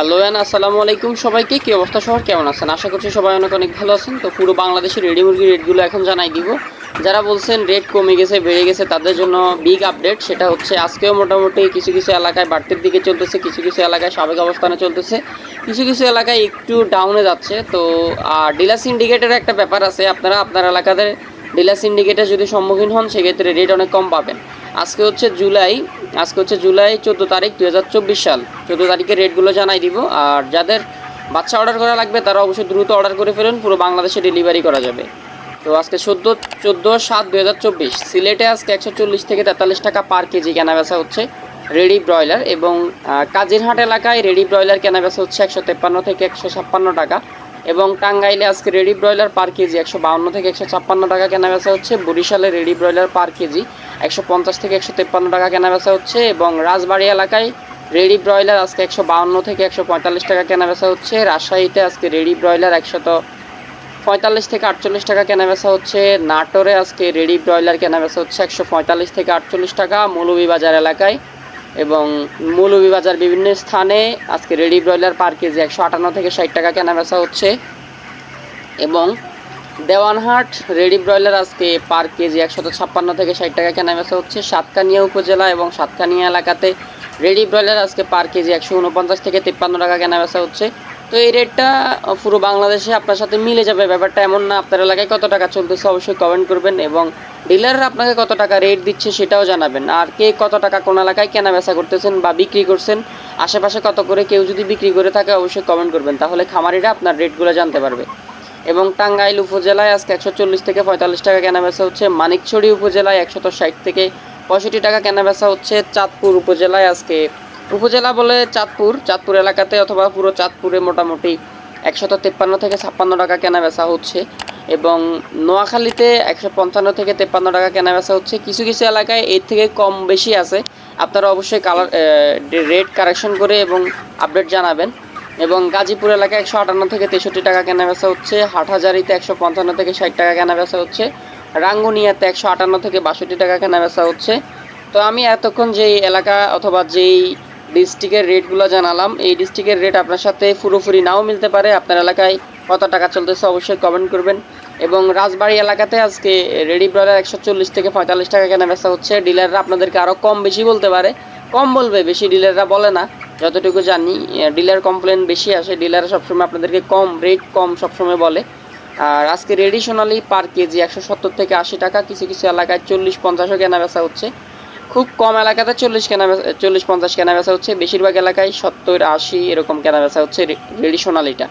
Hello an আসসালামু আলাইকুম সবাইকে। কি অবস্থা সবার? কেমন আছেন? আশা করছি সবাই অনেক অনেক ভালো আছেন। তো পুরো বাংলাদেশের রেডি মুরগির রেটগুলো এখন জানাই দিব। যারা বলছেন রেট কমে গেছে, বেড়ে গেছে, তাদের জন্য বিগ আপডেট সেটা হচ্ছে আজকেও মোটামুটি কিছু কিছু এলাকায় বাড়তির দিকে চলতেছে, কিছু কিছু এলাকায় সাবেক অবস্থানে চলতেছে, কিছু কিছু এলাকায় একটু ডাউনে যাচ্ছে। তো আর ডিলার সিন্ডিকেটের একটা ব্যাপার আছে। আপনারা আপনার এলাকাতে ডিলার সিন্ডিকেটের যদি সম্মুখীন হন, সেক্ষেত্রে রেট অনেক কম পাবেন। আজকে হচ্ছে জুলাই, আজকে হচ্ছে জুলাই চোদ্দ তারিখ দু হাজার চব্বিশ সাল। চোদ্দ তারিখের রেটগুলো জানাই দিব, আর যাদের বাচ্চা অর্ডার করা লাগবে তারা অবশ্যই দ্রুত অর্ডার করে ফেলুন, পুরো বাংলাদেশে ডেলিভারি করা যাবে। তো আজকে চোদ্দ চোদ্দ সাত দু হাজার চব্বিশ, সিলেটে আজকে একশো চল্লিশ থেকে তেতাল্লিশ টাকা পার কেজি কেনা বেচা হচ্ছে রেডি ব্রয়লার এবং কাজিরহাট এলাকায় রেডি ব্রয়লার কেনা বেচা হচ্ছে একশো তেপ্পান্ন থেকে একশো ছাপ্পান্ন টাকা এবং টাঙ্গাইলে আজকে রেডি ব্রয়লার পার কেজি একশো বাউন্ন থেকে একশো ছাপ্পান্ন টাকা কেনা বেচা হচ্ছে, বরিশালে রেডি ব্রয়লার পার কেজি একশো পঞ্চাশ থেকে একশো তেপ্পান্ন টাকা কেনা বেচা হচ্ছে এবং রাজবাড়ি এলাকায় রেডি ব্রয়লার আজকে একশো বাউন্ন থেকে একশো পঁয়তাল্লিশ টাকা কেনা বেচা হচ্ছে। রাজশাহীতে আজকে রেডি ব্রয়লার একশত পঁয়তাল্লিশ থেকে আটচল্লিশ টাকা কেনা বেচা হচ্ছে। নাটোরে আজকে রেডি ব্রয়লার কেনা বেচা হচ্ছে একশো পঁয়তাল্লিশ থেকে আটচল্লিশ টাকা মৌলভীবাজার এলাকায় এবং মৌলভীবাজার বিভিন্ন স্থানে আজকে রেডি ব্রয়লার পার কেজি একশো আটান্ন থেকে ষাট টাকা কেনা বেচা হচ্ছে এবং দেওয়ানহাট, রেডি ব্রয়লার আজকে পার কেজি একশত ছাপ্পান্ন থেকে ষাট টাকা কেনা বেচা হচ্ছে। সাতকানিয়া উপজেলা এবং সাতকানিয়া এলাকাতে রেডি ব্রয়লার আজকে পার কেজি একশো উনপঞ্চাশ থেকে তিপ্পান্ন টাকা কেনা বেচা হচ্ছে। তো এই রেটটা পুরো বাংলাদেশে আপনার সাথে মিলে যাবে। ব্যাপারটা এমন না, আপনার এলাকায় কত টাকা চলতেছে অবশ্যই কমেন্ট করবেন এবং ডিলাররা আপনাকে কত টাকা রেট দিচ্ছে সেটাও জানাবেন। আর কে কত টাকা কোন এলাকায় কেনা বেচা করতেছেন বা বিক্রি করছেন, আশেপাশে কত করে কেউ যদি বিক্রি করে থাকে অবশ্যই কমেন্ট করবেন। তাহলে খামারিরা আপনার রেটগুলো জানতে পারবে। এবং টাঙ্গাইল উপজেলায় আজকে একশো চল্লিশ থেকে পঁয়তাল্লিশ টাকা কেনা বেচা হচ্ছে। মানিকছড়ি উপজেলায় একশত ষাট থেকে পঁয়ষট্টি টাকা কেনা বেচা হচ্ছে। চাঁদপুর উপজেলায় আজকে উপজেলা বলে চাঁদপুর চাঁদপুর এলাকাতে অথবা পুরো চাঁদপুরে মোটামুটি একশত তেপ্পান্ন থেকে ছাপ্পান্ন টাকা কেনা বেচা হচ্ছে এবং নোয়াখালীতে একশো পঞ্চান্ন থেকে তেপ্পান্ন টাকা কেনা বেচা হচ্ছে। কিছু কিছু এলাকায় এর থেকে কম বেশি আছে। আপনারা অবশ্যই কালার রেট কারেকশন করে এবং আপডেট জানাবেন। এবং গাজীপুর এলাকায় একশো আটান্ন থেকে তেষট্টি টাকা কেনা বেচা হচ্ছে, হাটহাজারিতে একশো পঞ্চান্ন থেকে ষাট টাকা কেনা বেচা হচ্ছে, রাঙ্গুনিয়াতে একশো আটান্ন থেকে বাষট্টি টাকা কেনা বেচা হচ্ছে। তো আমি এতক্ষণ যেই এলাকা অথবা যেই ডিস্ট্রিক্টের রেটগুলো জানালাম, এই ডিস্ট্রিক্টের রেট আপনার সাথে পুরোপুরি নাও মিলতে পারে। আপনার এলাকায় কত টাকা চলতেছে অবশ্যই কমেন্ট করবেন। এবং রাজবাড়ি এলাকাতে আজকে রেডি ব্রয়লার একশো চল্লিশ থেকে পঁয়তাল্লিশ টাকা কেনা বেচা হচ্ছে। ডিলাররা আপনাদেরকে আরও কম বেশি বলতে পারে। কম বলবে, বেশি ডিলাররা বলে না। যতটুকু জানি ডিলার কমপ্লেন বেশি আসে ডিলাররা সবসময় আপনাদেরকে কম রেট কম সবসময় বলে। আর আজকে রেডিশনালি পার কেজি একশো সত্তর থেকে আশি টাকা, কিছু কিছু এলাকায় চল্লিশ পঞ্চাশও কেনা বেচা হচ্ছে। খুব কম এলাকাতে চল্লিশ কেনা চল্লিশ পঞ্চাশ কেনা বেচা হচ্ছে। বেশিরভাগ এলাকায় সত্তর, আশি এরকম কেনা বেচা হচ্ছে রেডিশনালিটা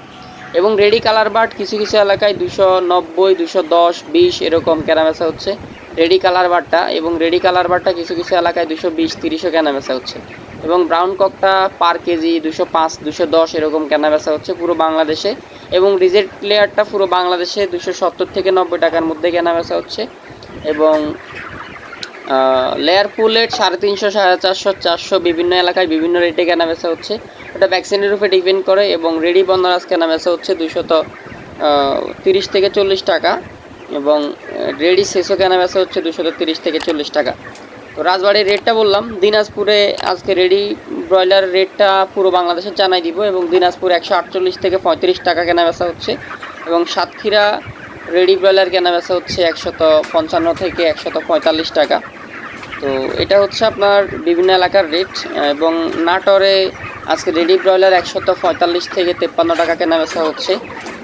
এবং রেডি কালার বার্ড কিছু কিছু এলাকায় দুশো নব্বই দুশো দশ, বিশ এরকম কেনা বেচা হচ্ছে। রেডি কালার বারটা এবং রেডি কালার বারটা কিছু কিছু এলাকায় দুশো বিশ, তিরিশও কেনা বেচা হচ্ছে। এবং ব্রাউন ককটা পার কেজি দুশো পাঁচ, দুশো দশ এরকম কেনা বেচা হচ্ছে পুরো বাংলাদেশে। এবং রিজেক্ট প্লেয়ারটা পুরো বাংলাদেশে দুশো সত্তর থেকে নব্বই টাকার মধ্যে কেনা বেচা হচ্ছে। এবং লেয়ার পুলেট সাড়ে তিনশো, সাড়ে চারশো চারশো বিভিন্ন এলাকায় বিভিন্ন রেটে কেনা বেচা হচ্ছে। ওটা ভ্যাকসিনের উপরে ডিপেন্ড করে এবং রেডি বন্দরাজ কেনা বেচা হচ্ছে দুশত তিরিশ থেকে চল্লিশ টাকা। এবং, রেডি শেষও কেনা বেচা হচ্ছে দুশত তিরিশ থেকে চল্লিশ টাকা। তো রাজবাড়ির রেটটা বললাম, দিনাজপুরে আজকে রেডি ব্রয়লার রেটটা পুরো বাংলাদেশে জানাই দিব এবং দিনাজপুর একশো আটচল্লিশ থেকে পঁয়ত্রিশ টাকা কেনা বেচা হচ্ছে এবং সাতক্ষীরা রেডি ব্রয়লার কেনা বেচা হচ্ছে একশত পঞ্চান্ন থেকে একশত পঁয়তাল্লিশ টাকা। তো এটা হচ্ছে আপনার বিভিন্ন এলাকার রেট এবং নাটোরে আজকে রেডি ব্রয়লার একশত পঁয়তাল্লিশ থেকে তেপ্পান্ন টাকা কেনা বেচা হচ্ছে।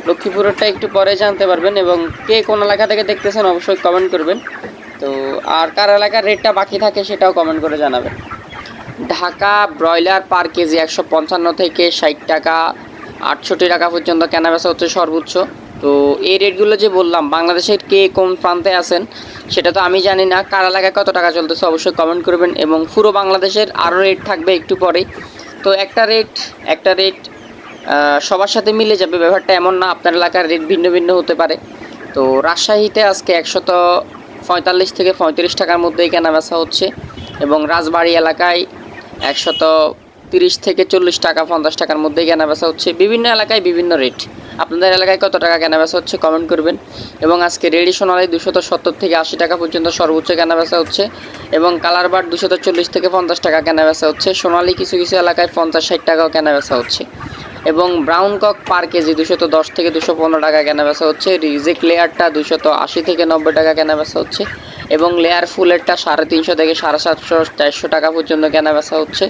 লক্ষ্মীপুরেরটা একটু পরে জানতে পারবেন এবং কে কোন এলাকা থেকে দেখতেছেন অবশ্যই কমেন্ট করবেন। তো আর কার এলাকার রেটটা বাকি থাকে সেটাও কমেন্ট করে জানাবেন ঢাকা ব্রয়লার পার কেজি একশো পঞ্চান্ন থেকে ষাট টাকা, আটষট্টি টাকা পর্যন্ত কেনা বেচা হচ্ছে সর্বোচ্চ। তো এই রেটগুলো যে বললাম, বাংলাদেশের কে কোন প্রান্তে আছেন সেটা তো আমি জানি না। কার এলাকায় কত টাকা চলতেছে অবশ্যই কমেন্ট করবেন এবং পুরো বাংলাদেশের আরও রেট থাকবে একটু পরে তো একটা রেট একটা রেট সবার সাথে মিলে যাবে। ব্যাপারটা এমন না, আপনার এলাকার রেট ভিন্ন ভিন্ন হতে পারে। তো রাজশাহীতে আজকে একশত পঁয়তাল্লিশ থেকে পঁয়ত্রিশ টাকার মধ্যেই কেনা বেচা হচ্ছে এবং রাজবাড়ি এলাকায় একশত তিরিশ থেকে চল্লিশ টাকা, পঞ্চাশ টাকার মধ্যেই কেনা বেচা হচ্ছে। বিভিন্ন এলাকায় বিভিন্ন রেট আপনাদের এলাকায় কত টাকা কেনা বেচা হচ্ছে কমেন্ট করবেন। এবং আজকে রেডি সোনালি দুশত সত্তর থেকে আশি টাকা পর্যন্ত সর্বোচ্চ কেনা বেচা হচ্ছে এবং কালার বার দুশত চল্লিশ থেকে পঞ্চাশ টাকা কেনা বেচা হচ্ছে। সোনালি কিছু কিছু এলাকায় পঞ্চাশ ষাট টাকাও কেনা বেচা হচ্ছে। এবং ব্রাউন কক পার কেজি দুশত দশ থেকে দুশো পনেরো টাকা কেনা বেচা হচ্ছে, রিজিক লেয়ারটা দুশত আশি থেকে নব্বই টাকা কেনা বেচা হচ্ছে এবং লেয়ার ফুলেরটা সাড়ে তিনশো থেকে সাড়ে সাতশো, চারশো টাকা পর্যন্ত কেনা বেচা হচ্ছে।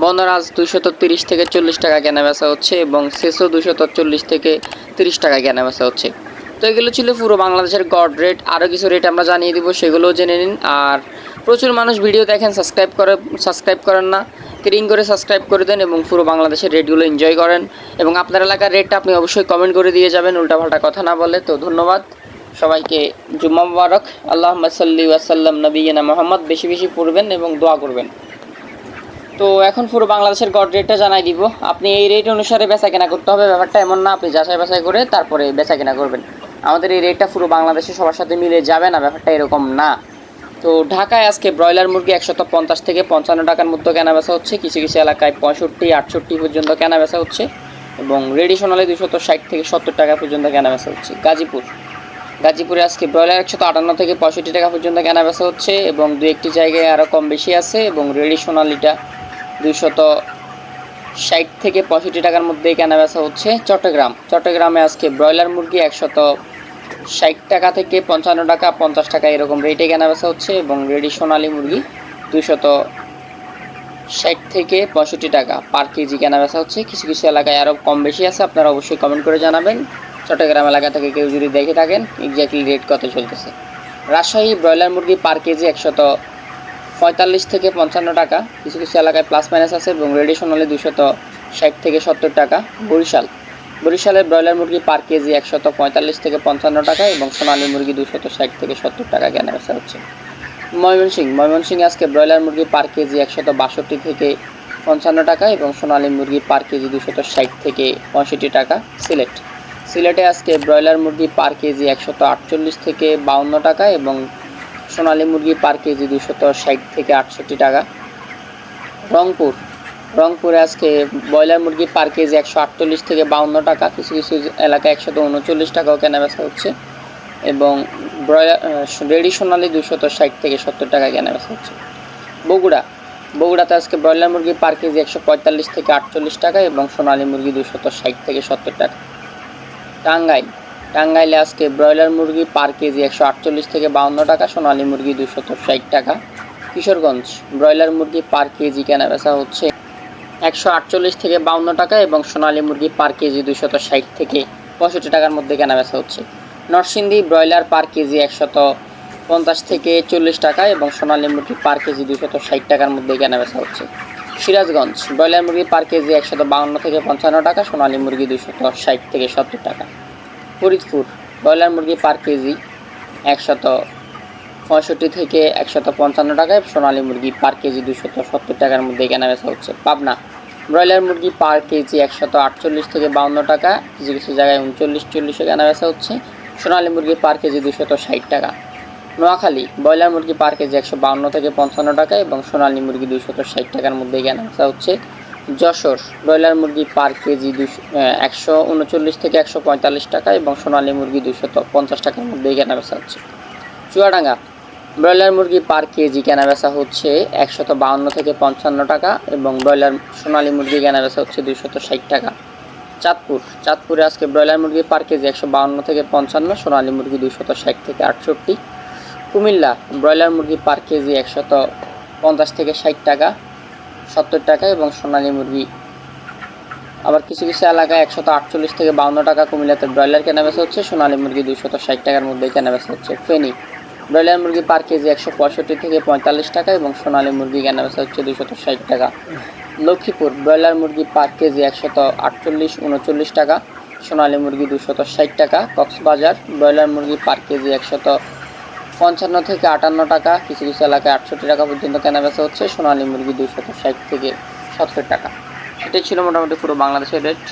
বনরাজ দুশত তিরিশ থেকে চল্লিশ টাকা কেনা বেচা হচ্ছে এবং সেসো দুশত চল্লিশ থেকে তিরিশ টাকা কেনা বেচা হচ্ছে। তো এগুলো ছিল পুরো বাংলাদেশের গড রেট। আরও কিছু রেট আমরা জানিয়ে দিব, সেগুলোও জেনে নিন। আর প্রচুর মানুষ ভিডিও দেখেন, সাবস্ক্রাইব করে সাবস্ক্রাইব করেন না। ক্রিং করে সাবস্ক্রাইব করে দেন এবং পুরো বাংলাদেশের রেটগুলো এনজয় করেন। এবং আপনার এলাকার রেটটা আপনি অবশ্যই কমেন্ট করে দিয়ে যাবেন, উল্টাপাল্টা কথা না বলে। তো ধন্যবাদ। সবাইকে জুম্মা মুবারক। আল্লাহ সাল্লি ওয়াসাল্লাম নবীনা মোহাম্মদ। বেশি বেশি পড়বেন এবং দোয়া করবেন। তো এখন পুরো বাংলাদেশের গড রেটটা জানাই দিব। আপনি এই রেট অনুসারে বেচা কেনা করতে হবে। ব্যাপারটা এমন না, আপনি যাচাই বাছাই করে তারপরে বেচা কেনা করবেন। আমাদের এই রেটটা পুরো বাংলাদেশে সবার সাথে মিলে যাবে না, ব্যাপারটা এরকম না। তো ঢাকায় আজকে ব্রয়লার মুরগি একশত পঞ্চাশ থেকে পঞ্চান্ন টাকার মধ্যে কেনা বেচা হচ্ছে। কিছু কিছু এলাকায় পঁয়ষট্টি, আটষট্টি পর্যন্ত কেনা বেচা হচ্ছে এবং রেডি সোনালে দুশত ষাট থেকে সত্তর টাকা পর্যন্ত কেনা বেচা হচ্ছে। গাজীপুর। গাজীপুরে আজকে ব্রয়লার একশত আটান্ন থেকে পঁয়ষট্টি টাকা পর্যন্ত কেনা বেচা হচ্ছে এবং দু একটি জায়গায় আরও কম বেশি আছে এবং রেডি সোনালিটা দুইশত ষাট থেকে পঁয়ষট্টি টাকার মধ্যেই কেনা বেচা হচ্ছে। চট্টগ্রাম। চট্টগ্রামে আজকে ব্রয়লার মুরগি একশত ষাট টাকা থেকে পঞ্চান্ন টাকা, পঞ্চাশ টাকা এরকম রেটে কেনা বেচা হচ্ছে এবং রেডি সোনালি মুরগি দুইশত ষাট থেকে পঁয়ষট্টি টাকা পার কেজি কেনা বেচা হচ্ছে। কিছু কিছু এলাকায় আরও কম বেশি আছে, আপনারা অবশ্যই কমেন্ট করে জানাবেন। চট্টগ্রাম এলাকা থেকে কেউ যদি দেখে থাকেন এক্স্যাক্টলি রেট কত চলতেছে। রাজশাহী ব্রয়লার মুরগি পার কেজি একশত পঁয়তাল্লিশ থেকে পঞ্চান্ন টাকা। কিছু কিছু এলাকায় প্লাস মাইনাস আছে এবং রেডি সোনালি দুশত ষাট থেকে সত্তর টাকা। বরিশাল। বরিশালের ব্রয়লার মুরগি পার কেজি একশত পঁয়তাল্লিশ থেকে পঞ্চান্ন টাকা এবং সোনালী মুরগি দুশত ষাট থেকে সত্তর টাকা কেনা বেচা হচ্ছে। ময়মনসিংহ ময়মনসিংহে আজকে ব্রয়লার মুরগি পার কেজি একশত বাষট্টি থেকে পঞ্চান্ন টাকা এবং সোনালী মুরগি পার কেজি দুশত ষাট থেকে পঁয়ষট্টি টাকা সিলেট। সিলেটে আজকে ব্রয়লার মুরগি পার কেজি একশত আটচল্লিশ থেকে বাউন্ন টাকা এবং সোনালী মুরগি পার কেজি দুশত ষাট থেকে আটষট্টি টাকা। রংপুর রংপুরে আজকে ব্রয়লার মুরগি পার কেজি একশো আটচল্লিশ থেকে বাউন্ন টাকা। কিছু কিছু এলাকায় একশত উনচল্লিশ টাকাও কেনা বেচা হচ্ছে। এবং ব্রয়লার রেডি সোনালি দুশত ষাট থেকে সত্তর টাকা কেনা বেচা হচ্ছে। বগুড়া। বগুড়াতে আজকে ব্রয়লার মুরগি পার কেজি একশো পঁয়তাল্লিশ থেকে আটচল্লিশ টাকা এবং সোনালী মুরগি দুশত ষাট থেকে সত্তর টাকা। টাঙ্গাইল। টাঙ্গাইলে আজকে ব্রয়লার মুরগি পার কেজি একশো আটচল্লিশ থেকে বাউন্ন টাকা, সোনালী মুরগি দুশত ষাট টাকা। কিশোরগঞ্জ। ব্রয়লার মুরগি পার কেজি কেনা বেচা হচ্ছে একশো আটচল্লিশ থেকে বাউন্ন টাকা এবং সোনালী মুরগি পার কেজি দুশত ষাট থেকে পঁয়ষট্টি টাকার মধ্যে কেনা বেচা হচ্ছে। নরসিংদী ব্রয়লার পার কেজি একশত পঞ্চাশ থেকে চল্লিশ টাকা এবং সোনালী মুরগি পার কেজি দুশত ষাট টাকার মধ্যে কেনা বেচা হচ্ছে। সিরাজগঞ্জ, ব্রয়লার মুরগি পার কেজি একশত বাউন্ন থেকে পঞ্চান্ন টাকা, সোনালী মুরগি দুশত ষাট থেকে সত্তর টাকা। ফরিদপুর, ব্রয়লার মুরগি পার কেজি একশত পঁয়ষট্টি থেকে একশত পঞ্চান্ন টাকায় সোনালী মুরগি পার কেজি দুশত সত্তর টাকার মধ্যে কেনা বেচা হচ্ছে পাবনা। ব্রয়লার মুরগি পার কেজি একশত আটচল্লিশ থেকে বাউন্ন টাকা, কিছু কিছু জায়গায় উনচল্লিশ চল্লিশে কেনা বেচা হচ্ছে। সোনালী মুরগি পার কেজি দুশত ষাট টাকা। নোয়াখালী, ব্রয়লার মুরগি পার কেজি একশো বাউন্ন থেকে পঞ্চান্ন টাকা এবং সোনালী মুরগি দুশত ষাট টাকার মধ্যে কেনা বেচা হচ্ছে। যশোর, ব্রয়লার মুরগি পার কেজি দুশো একশো উনচল্লিশ থেকে একশো পঁয়তাল্লিশ টাকা এবং সোনালী মুরগি দুশত পঞ্চাশ টাকার মধ্যে কেনা বেচা হচ্ছে। চুয়াডাঙ্গা ব্রয়লার মুরগি পার কেজি কেনা বেচা হচ্ছে একশত বাউন্ন থেকে পঞ্চান্ন টাকা এবং ব্রয়লার সোনালী মুরগি কেনা বেচা হচ্ছে দুশত ষাট টাকা। চাঁদপুর, চাঁদপুরে আজকে ব্রয়লার মুরগি পার কেজি একশো বাউন্ন থেকে পঞ্চান্ন, সোনালী মুরগি দুশত ষাট থেকে আটষট্টি। কুমিল্লা, ব্রয়লার মুরগি পার কেজি একশত পঞ্চাশ থেকে ষাট টাকা, সত্তর টাকা এবং সোনালী মুরগি। আবার কিছু কিছু এলাকায় একশত আটচল্লিশ থেকে বাউন্ন টাকা কুমিল্লাতে ব্রয়লার কেনা বেচা হচ্ছে, সোনালী মুরগি দুশত ষাট টাকার মধ্যে কেনা বেচা হচ্ছে ফেনী। ব্রয়লার মুরগি পার কেজি একশো পঁয়ষট্টি থেকে পঁয়তাল্লিশ টাকা এবং সোনালী মুরগি কেনা বেচা হচ্ছে দুশত ষাট টাকা। লক্ষ্মীপুর, ব্রয়লার মুরগি পার কেজি একশত আটচল্লিশ, উনচল্লিশ টাকা, সোনালী মুরগি দুশত ষাট টাকা, কক্সবাজার, ব্রয়লার মুরগি পার কেজি একশত পঞ্চান্ন থেকে আটান্ন টাকা, কিছু কিছু এলাকায় আটষট্টি টাকা পর্যন্ত কেনা বেচা হচ্ছে, সোনালী মুরগি দুশত ষাট থেকে সত্তর টাকা। এটাই ছিল মোটামুটি পুরো বাংলাদেশের রেট